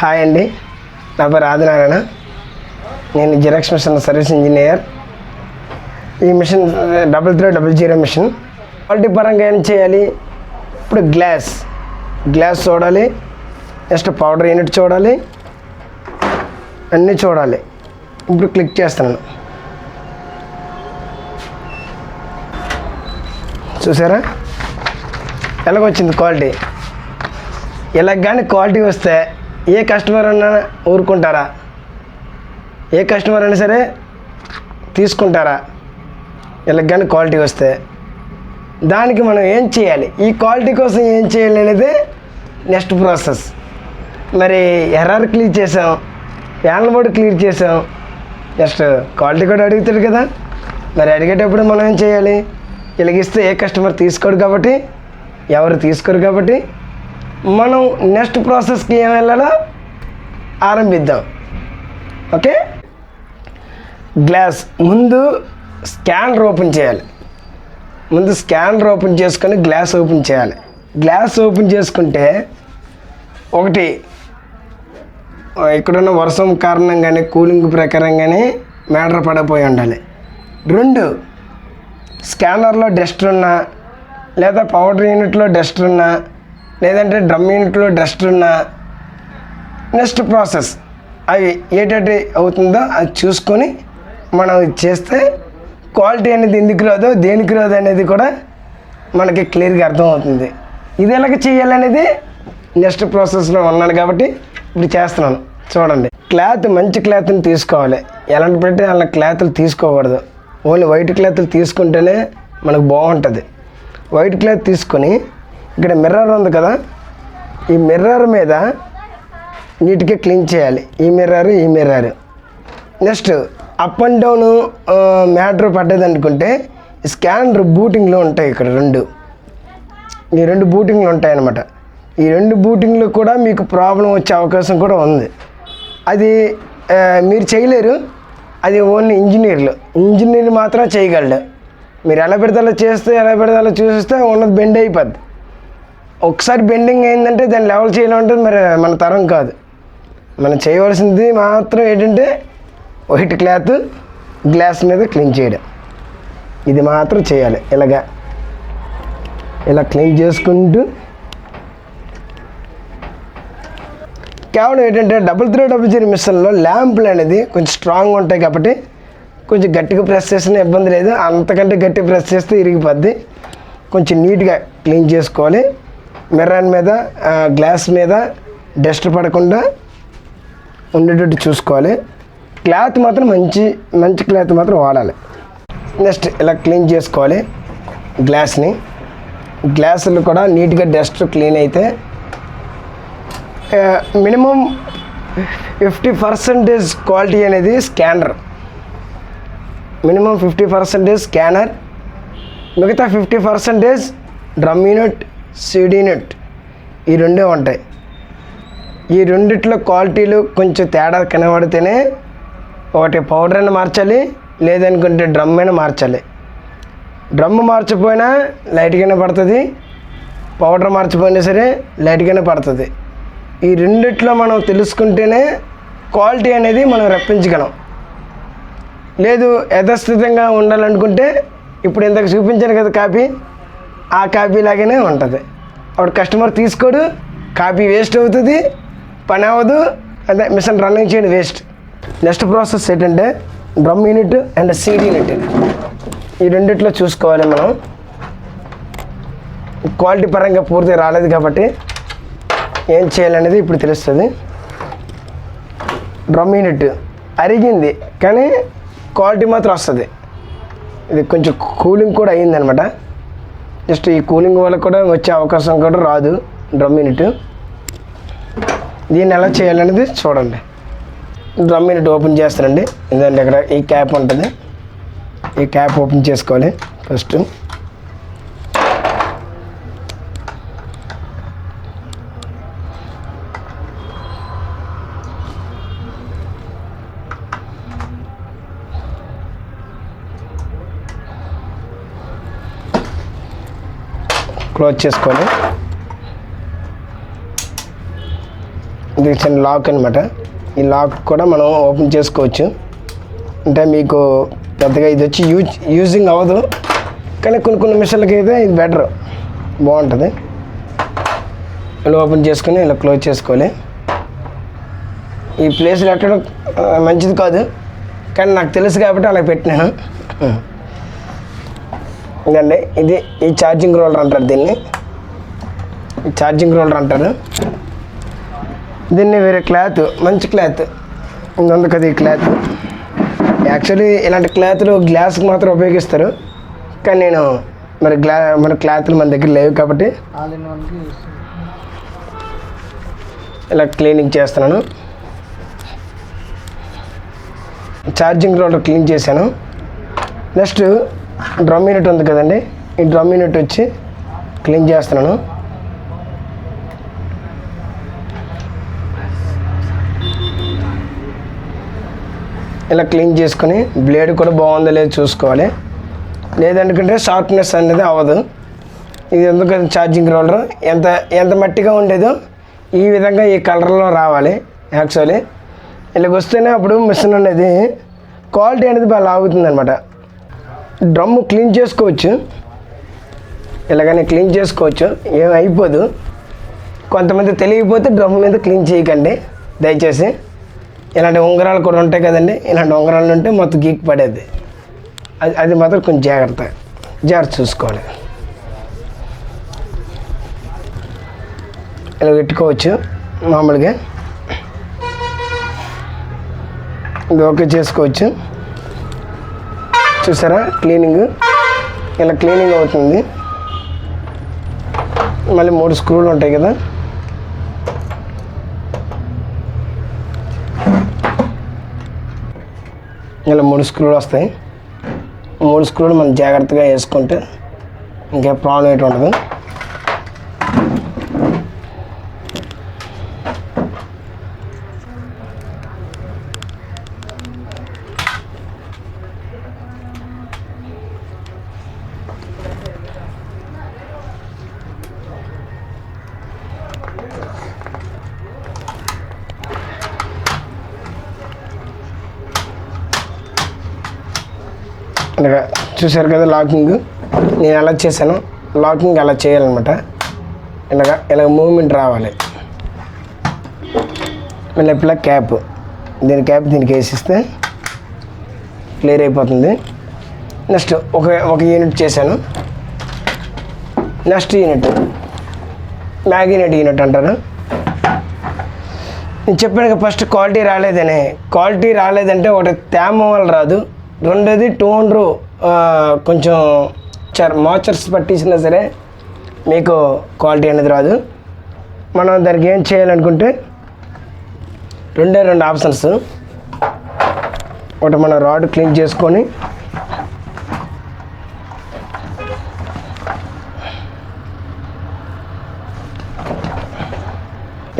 Hi అండి. నా పేరు ఆదినారాయణ. నేను జిరాక్స్ మిషన్ సర్వీస్ ఇంజనీర్. ఈ machine double three double zero machine. Quality పరంగా ఏం చేయాలి? ఇప్పుడు గ్లాస్. గ్లాస్ చూడాలి. నెక్స్ట్ పౌడర్ యూనిట్ చూడాలి. అన్నీ చూడాలి. ఇప్పుడు క్లిక్ చేస్తున్నాను. చూసారా? ఎలాగొచ్చింది క్వాలిటీ? ఇలా కానీ క్వాలిటీ వస్తే ఏ కస్టమర్ అన్నా ఊరుకుంటారా? ఏ కస్టమర్ అయినా సరే తీసుకుంటారా? ఇలా కానీ క్వాలిటీ వస్తే. దానికి మనం ఏం చేయాలి? ఈ క్వాలిటీ కోసం ఏం చేయాలి అనేది నెక్స్ట్ ప్రాసెస్ మరి ఎర్రర్ క్లియర్ చేసాం. ప్యానల్ బోర్డు క్లియర్ చేసాం. నెక్స్ట్ క్వాలిటీ కూడా అడుగుతాడు కదా. మరి అడిగేటప్పుడు మనం ఏం చేయాలి? ఇలాగిస్తే ఏ కస్టమర్ తీసుకోడు కాబట్టి ఎవరు తీసుకోరు కాబట్టి మనం నెక్స్ట్ ప్రాసెస్కి ఏం వెళ్ళాలో? ఆరంభిద్దాం. ఓకే గ్లాస్ ముందు స్కానర్ ఓపెన్ చేయాలి. ముందు స్కానర్ ఓపెన్ చేసుకొని గ్లాస్ ఓపెన్ చేయాలి. గ్లాస్ ఓపెన్ చేసుకుంటే ఒకటి ఇక్కడున్న వర్షం కారణంగానే కూలింగ్ ప్రకారంగానే మ్యాటర్ పడపోయి ఉండాలి. రెండు స్కానర్లో డస్ట్ ఉన్నా లేదా పౌడర్ యూనిట్లో డస్ట్ ఉన్నా లేదంటే డ్రమ్ యూనిట్లో డస్ట్ ఉన్న నెక్స్ట్ ప్రాసెస్. అవి ఏటటి అవుతుందో అది చూసుకొని మనం చేస్తే క్వాలిటీ అనేది ఎందుకు రాదో దేనికి రాదు అనేది కూడా మనకి క్లియర్గా అర్థమవుతుంది. ఇది ఎలాగ చేయాలనేది నెక్స్ట్ ప్రాసెస్లో ఉన్నాను కాబట్టి ఇప్పుడు చేస్తున్నాను. చూడండి. క్లాత్ మంచి క్లాత్ని తీసుకోవాలి. ఎలాంటి పెట్టి అలా క్లాత్లు తీసుకోకూడదు. ఓన్లీ వైట్ క్లాత్లు తీసుకుంటేనే మనకు బాగుంటుంది. వైట్ క్లాత్ తీసుకొని ఇక్కడ మిర్రర్ ఉంది కదా? ఈ మిర్రర్ మీద నీట్గా క్లీన్ చేయాలి. ఈ మిర్రర్ ఈ mirror next up and down matter పడ్డది అనుకుంటే స్కానర్ బూటింగ్లో ఉంటాయి ఇక్కడ రెండు. ఈ రెండు బూటింగ్లు ఉంటాయన్నమాట. ఈ రెండు బూటింగ్లు కూడా మీకు ప్రాబ్లం వచ్చే అవకాశం కూడా ఉంది. అది మీరు చేయలేరు. అది ఓన్లీ ఇంజనీర్లు ఇంజనీర్ మాత్రం చేయగలడు మీరు ఎలా పెడితే అలా చేస్తే ఎలా పెడితే అలా చూస్తే ఉన్నది బెండ్ అయిపోద్ది. ఒకసారి బెండింగ్ అయిందంటే దాన్ని లెవెల్ చేయాలంటే మరి మన తరం కాదు. మనం చేయవలసింది మాత్రం ఏంటంటే వైట్ క్లాత్ గ్లాస్ మీద క్లీన్ చేయడం. ఇది మాత్రం చేయాలి. ఇలాగా. ఇలా క్లీన్ చేసుకుంటూ కేవలం ఏంటంటే డబుల్ త్రీ డబుల్ జీరో మిషన్లో ల్యాంపులు అనేది కొంచెం స్ట్రాంగ్ ఉంటాయి కాబట్టి కొంచెం గట్టిగా ప్రెస్ చేసిన ఇబ్బంది లేదు. అంతకంటే గట్టి ప్రెస్ చేస్తే ఇరిగిపోద్ది. కొంచెం నీట్గా క్లీన్ చేసుకోవాలి. మిర్రర్ మీద గ్లాస్ మీద డస్ట్ పడకుండా ఉండేటట్టు చూసుకోవాలి. క్లాత్ మాత్రం మంచి మంచి క్లాత్ మాత్రం వాడాలి. నెక్స్ట్ ఇలా క్లీన్ చేసుకోవాలి గ్లాస్ని. గ్లాసులు కూడా నీట్గా డస్ట్ క్లీన్ అయితే మినిమం ఫిఫ్టీ పర్సెంటేజ్ క్వాలిటీ అనేది scanner. Minimum fifty percentage scanner మిగతా fifty percentage drum unit seed ఈ రెండే ఉంటాయి. ఈ రెండిట్లో క్వాలిటీలు కొంచెం తేడా కనబడితేనే ఒకటి పౌడర్ అయినా మార్చాలి లేదనుకుంటే డ్రమ్ అయినా మార్చాలి. డ్రమ్ మార్చిపోయినా లైట్గానే పడుతుంది పౌడర్ మార్చిపోయినా సరే లైట్గానే పడుతుంది. ఈ రెండిట్లో మనం తెలుసుకుంటేనే క్వాలిటీ అనేది మనం రప్పించగలం. లేదు యథస్థితంగా ఉండాలనుకుంటే ఇప్పుడు ఇంతకు చూపించాను కదా కాపీ ఆ కాపీ లాగానే ఉంటుంది. అప్పుడు కస్టమర్ తీసుకోడు కాపీ వేస్ట్ అవుతుంది పని అవ్వదు అదే మిషన్ రన్నింగ్ చేయడం వేస్ట్. నెక్స్ట్ ప్రాసెస్ ఏంటంటే drum unit and seed unit. ఈ రెండిట్లో చూసుకోవాలి మనం. క్వాలిటీ పరంగా పూర్తిగా రాలేదు కాబట్టి ఏం చేయాలనేది ఇప్పుడు తెలుస్తుంది. డ్రమ్ యూనిట్ అరిగింది కానీ క్వాలిటీ మాత్రం వస్తుంది. ఇది కొంచెం కూలింగ్ కూడా అయ్యిందనమాట. జస్ట్ ఈ కూలింగ్ వల్ల కూడా వచ్చే అవకాశం కూడా రాదు డ్రమ్ యూనిట్. దీన్ని ఎలా చేయాలనేది చూడండి. డ్రమ్ యూనిట్ ఓపెన్ చేస్తానండి. ఎందుకంటే ఇక్కడ ఈ క్యాప్ ఉంటుంది. ఈ క్యాప్ ఓపెన్ చేసుకోవాలి ఫస్ట్. క్లోజ్ చేసుకోవాలి ఇది చిన్న లాక్ అనమాట ఈ లాక్ కూడా మనం ఓపెన్ చేసుకోవచ్చు. అంటే మీకు పెద్దగా ఇది వచ్చి యూజ్ యూజింగ్ అవ్వదు. కానీ కొన్ని కొన్ని మిషన్లకి అయితే ఇది బెటర్. బాగుంటుంది. ఇలా ఓపెన్ చేసుకొని ఇలా క్లోజ్ చేసుకోవాలి. ఈ ప్లేస్ ఎక్కడ మంచిది కాదు. కానీ నాకు తెలుసు కాబట్టి అలా పెట్టినాను. ఇదండి. ఇది ఈ ఛార్జింగ్ రోలర్ అంటారు దీన్ని. ఈ ఛార్జింగ్ రోలర్ అంటారు. దీన్ని వేరే క్లాత్ మంచి క్లాత్ ఉంది కదా ఈ క్లాత్ యాక్చువల్లీ ఇలాంటి క్లాత్లు గ్లాస్కి మాత్రం ఉపయోగిస్తారు. కానీ నేను మరి గ్లా మన క్లాత్లు మన దగ్గర లేవు కాబట్టి ఇలా క్లీనింగ్ చేస్తున్నాను. ఛార్జింగ్ రోలర్ క్లీన్ చేశాను. నెక్స్ట్ డ్రమ్ యూనిట్ ఉంది కదండి. ఈ డ్రమ్ యూనిట్ వచ్చి క్లీన్ చేస్తున్నాను. ఇలా క్లీన్ చేసుకొని బ్లేడ్ కూడా బాగుందో లేదో చూసుకోవాలి. లేదనుకుంటే షార్ప్నెస్ అనేది అవ్వదు. ఇది ఎందుకు ఛార్జింగ్ రోలర్? ఎంత ఎంత మట్టిగా ఉండేదో ఈ విధంగా ఈ కలర్లో రావాలి యాక్చువల్లీ. ఇలాగ వస్తేనే అప్పుడు మిషన్ అనేది క్వాలిటీ అనేది బాగా లాగుతుంది అనమాట డ్రమ్ క్లీన్ చేసుకోవచ్చు. ఇలాగనే క్లీన్ చేసుకోవచ్చు. ఏం అయిపోదు. కొంతమంది తెలియకపోతే డ్రమ్ మీద క్లీన్ చేయకండి. దయచేసి ఇలాంటి ఉంగరాలు కూడా ఉంటాయి కదండి. ఇలాంటి ఉంగరాలు ఉంటే మొత్తం గీక్ పడేది. అది అది మాత్రం కొంచెం జాగ్రత్త. జాగ్రత్త చూసుకోవాలి. ఇలా పెట్టుకోవచ్చు మామూలుగా. ఇది ఓకే చేసుకోవచ్చు. చూసారా? క్లీనింగ్ ఇలా క్లీనింగ్ అవుతుంది. మళ్ళీ మూడు స్క్రూలు ఉంటాయి కదా. ఇలా మూడు స్క్రూలు వస్తాయి. మూడు స్క్రూలు మనం జాగ్రత్తగా వేసుకుంటే ఇంకా ప్రాబ్లం ఏంటి ఉండదు. ఇలాగా చూశారు కదా లాకింగ్. నేను ఎలా చేశాను. లాకింగ్ అలా చేయాలన్నమాట. ఇలాగ ఇలాగ మూమెంట్ రావాలి. మళ్ళీ ఇప్పుడు క్యాప్. దీని క్యాప్ దీనికి వేసిస్తే క్లియర్ అయిపోతుంది. నెక్స్ట్ ఒక ఒక యూనిట్ చేశాను. Next unit. మ్యాగ్నెట్ యూనిట్ అంటారు. నేను చెప్పాను ఫస్ట్ క్వాలిటీ రాలేదని. క్వాలిటీ రాలేదంటే ఒకటి తేమ వల్ల రాదు. రెండోది టోన్రు కొంచెం చర్ మోచర్స్ పట్టించినా సరే మీకు క్వాలిటీ అనేది రాదు. మనం దానికి ఏం చేయాలనుకుంటే రెండే రెండు ఆప్షన్స్. ఒకటి మన రాడ్ క్లీన్ చేసుకొని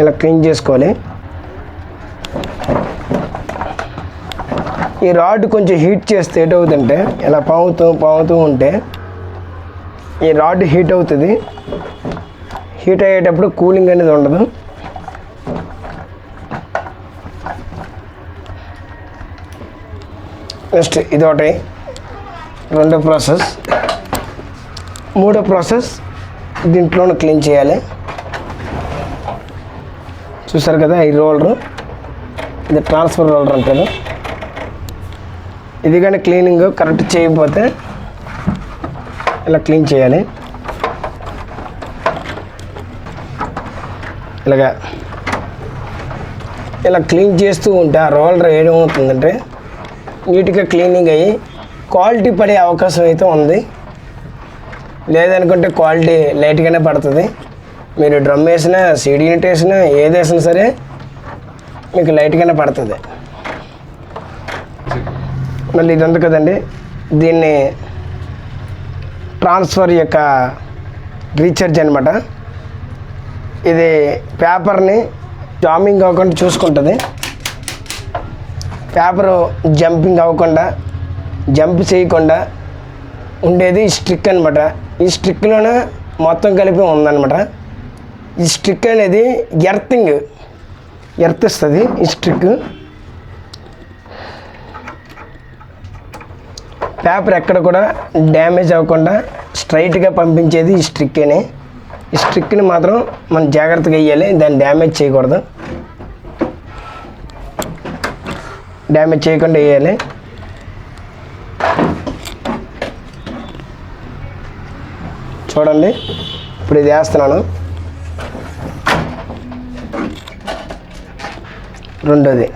ఇలా క్లీన్ చేసుకోవాలి. ఈ రాడ్ కొంచెం హీట్ చేస్తే ఏటవుతుందంటే ఇలా పాముతూ పాముతూ ఉంటే ఈ రాడ్ హీట్ అవుతుంది. హీట్ అయ్యేటప్పుడు కూలింగ్ అనేది ఉండదు. నెక్స్ట్ ఇది ఒకటి. రెండో ప్రాసెస్. మూడో ప్రాసెస్ దీంట్లోనే క్లీన్ చేయాలి. చూసారు కదా ఈ రోలరు? ఇది ట్రాన్స్ఫర్ రోలర్ అంటారు. ఇది కానీ క్లీనింగ్ కరెక్ట్ చేయకపోతే ఇలా క్లీన్ చేయాలి. ఇలాగా ఇలా క్లీన్ చేస్తూ ఉంటే ఆ రోలర్ ఏమవుతుందంటే నీట్గా క్లీనింగ్ అయ్యి క్వాలిటీ పడే అవకాశం అయితే ఉంది. లేదనుకుంటే క్వాలిటీ లైట్గానే పడుతుంది. మీరు డ్రమ్ వేసినా సీడీ యూనిట్ వేసినా ఏది వేసినా సరే మీకు లైట్గానే పడుతుంది. మళ్ళీ ఇది ఉంది కదండి. దీన్ని ట్రాన్స్ఫర్ యొక్క రీఛార్జ్ అనమాట ఇది పేపర్ని జామింగ్ అవ్వకుండా చూసుకుంటుంది. పేపరు జంపింగ్ అవ్వకుండా జంప్ చేయకుండా ఉండేది ఈ స్ట్రిక్ అనమాట ఈ స్ట్రిక్లోనే మొత్తం కలిపి ఉందన్నమాట. ఈ స్ట్రిక్ అనేది ఎర్తింగ్ ఎర్తిస్తుంది ఈ స్ట్రిక్. పేపర్ ఎక్కడ కూడా డ్యామేజ్ అవ్వకుండా స్ట్రైట్గా పంపించేది ఈ స్ట్రిక్ని ఈ స్ట్రిక్ని మాత్రం మనం జాగ్రత్తగా వేయాలి దాన్ని డ్యామేజ్ చేయకూడదు. డ్యామేజ్ చేయకుండా వేయాలి చూడండి ఇప్పుడు ఇది వేస్తున్నాను. రెండోది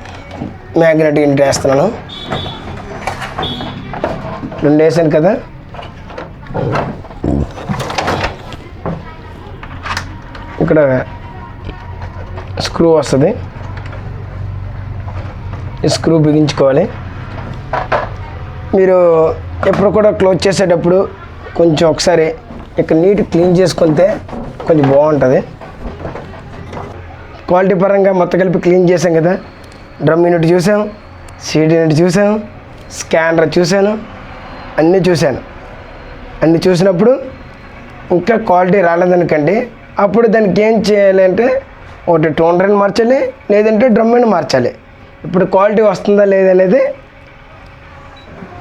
మ్యాగ్నెట్ ఇంటి వేస్తున్నాను. రెండు వేసాను కదా. ఇక్కడ స్క్రూ వస్తుంది. ఈ స్క్రూ బిగించుకోవాలి. మీరు ఎప్పుడు కూడా క్లోజ్ చేసేటప్పుడు కొంచెం ఒకసారి ఇక్కడ నీట్ క్లీన్ చేసుకుంటే కొంచెం బాగుంటుంది. క్వాలిటీ పరంగా మొత్తం కలిపి క్లీన్ చేసాం కదా. డ్రమ్ యూనిట్ చూసాం సీడీ యూనిట్ చూసాం స్కానర్ చూశాను. అన్నీ చూశాను. అన్నీ చూసినప్పుడు ఇంకా క్వాలిటీ రాలేదనుకండి అప్పుడు దానికి ఏం చేయాలి అంటే ఒకటి టోనర్ని మార్చాలి లేదంటే డ్రమ్ని మార్చాలి. ఇప్పుడు క్వాలిటీ వస్తుందా లేదా అనేది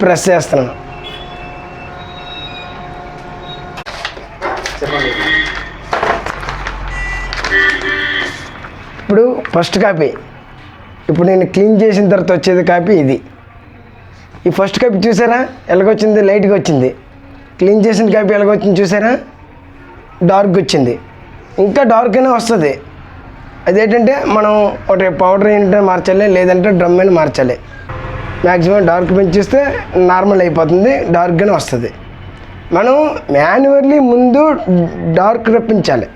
ప్రెస్ చేస్తున్నాను. ఇప్పుడు ఫస్ట్ కాపీ. ఇప్పుడు నేను క్లీన్ చేసిన తర్వాత వచ్చేది కాపీ ఇది. ఈ ఫస్ట్ కాపీ చూసారా? ఎలాగొచ్చింది? లైట్గా వచ్చింది. క్లీన్ చేసిన కాపీ ఎలాగొచ్చింది చూసారా? డార్క్ వచ్చింది. ఇంకా డార్క్ అయినా వస్తుంది. అదేంటంటే మనం ఒకటి పౌడర్ ఏంటంటే మార్చాలి లేదంటే డ్రమ్ అయినా మార్చాలి. మ్యాక్సిమం డార్క్ పెంచిస్తే నార్మల్ అయిపోతుంది డార్క్గానే వస్తుంది. మనం మాన్యువల్లీ ముందు డార్క్ రప్పించాలి.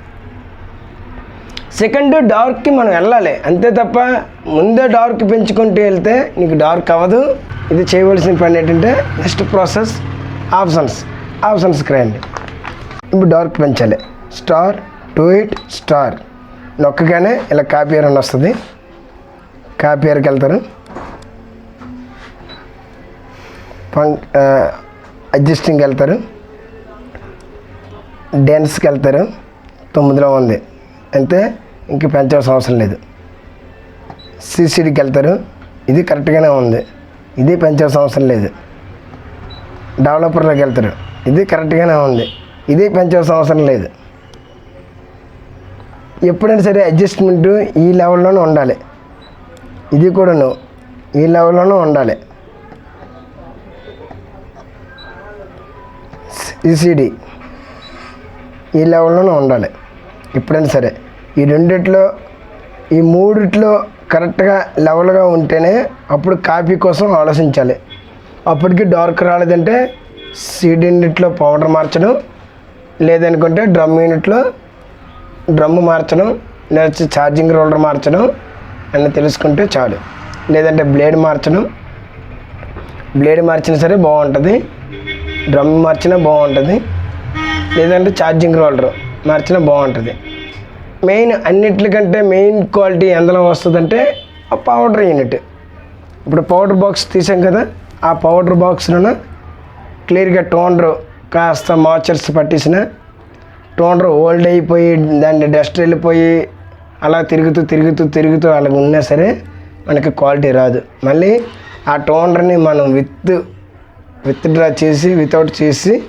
సెకండ్ డార్క్కి మనం వెళ్ళాలి. అంతే తప్ప ముందే డార్క్ పెంచుకుంటూ వెళ్తే నీకు డార్క్ అవ్వదు. ఇది చేయవలసిన పని ఏంటంటే నెక్స్ట్ ప్రాసెస్ ఆప్షన్స్. ఆప్షన్స్కి రండి ఇప్పుడు డార్క్ పెంచాలి. Star two eight star. నొక్కగానే ఇలా కాపీయర్ అని వస్తుంది. కాపీయర్కి వెళ్తారు. ఫంక్ అడ్జస్టింగ్కి వెళ్తారు. డెన్స్కి వెళ్తారు. తొమ్మిదిలో ఉంది. వెళ్తే ఇంక పెంచాల్సిన అవసరం లేదు. సిసిడికి వెళ్తారు ఇది కరెక్ట్గానే ఉంది. ఇది పెంచాల్సిన అవసరం లేదు. డెవలపర్లోకి వెళ్తారు ఇది కరెక్ట్గానే ఉంది. ఇది పెంచాల్సిన అవసరం లేదు. ఎప్పుడైనా సరే అడ్జస్ట్మెంట్ ఈ లెవెల్లోనే ఉండాలి. ఇది కూడాను ఈ లెవెల్లోనే ఉండాలి. ఈసీడీ ఈ లెవెల్లోనే ఉండాలి. ఎప్పుడైనా సరే. ఈ రెండిట్లో ఈ మూడిట్లో కరెక్ట్గా లెవెల్గా ఉంటేనే అప్పుడు కాపీ కోసం ఆలోచించాలి. అప్పటికి డార్క్ రాలేదంటే సీడ్ యూనిట్లో పౌడర్ మార్చడం లేదనుకుంటే డ్రమ్ యూనిట్లో డ్రమ్ మార్చడం లేదా ఛార్జింగ్ రోలర్ మార్చడం అని తెలుసుకుంటే చాలు. లేదంటే బ్లేడ్ మార్చడం. బ్లేడ్ మార్చినా సరే బాగుంటుంది. డ్రమ్ మార్చినా బాగుంటుంది. లేదంటే ఛార్జింగ్ రోలర్ మార్చినా బాగుంటుంది. మెయిన్ అన్నిటికంటే మెయిన్ క్వాలిటీ ఎందులో వస్తుందంటే ఆ పౌడర్ యూనిట్. ఇప్పుడు పౌడర్ బాక్స్ తీసాం కదా ఆ పౌడర్ బాక్స్లోన క్లియర్గా టోనర్ కాస్త మాచర్స్ పట్టేసిన టోనర్ ఓల్డ్ అయిపోయి దాన్ని డస్ట్ వెళ్ళిపోయి అలా తిరుగుతూ తిరుగుతూ తిరుగుతూ అలా ఉన్నా సరే మనకి క్వాలిటీ రాదు. మళ్ళీ ఆ టోనర్ని మనం విత్ విత్డ్రా చేసి వితౌట్ చేసి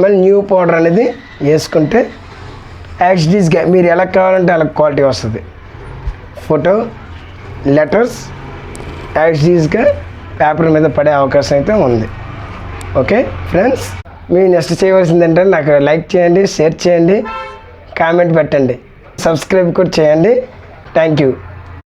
మళ్ళీ న్యూ పౌడర్ అనేది వేసుకుంటే యాక్సిడీస్గా మీరు ఎలా కావాలంటే అలా క్వాలిటీ వస్తుంది ఫోటో లెటర్స్ యాక్సిడీస్గా పేపర్ మీద పడే అవకాశం అయితే ఉంది. ఓకే ఫ్రెండ్స్ మీరు నెక్స్ట్ చేయవలసింది ఏంటంటే నాకు లైక్ చేయండి షేర్ చేయండి కామెంట్ పెట్టండి. సబ్స్క్రైబ్ కూడా చేయండి. Thank you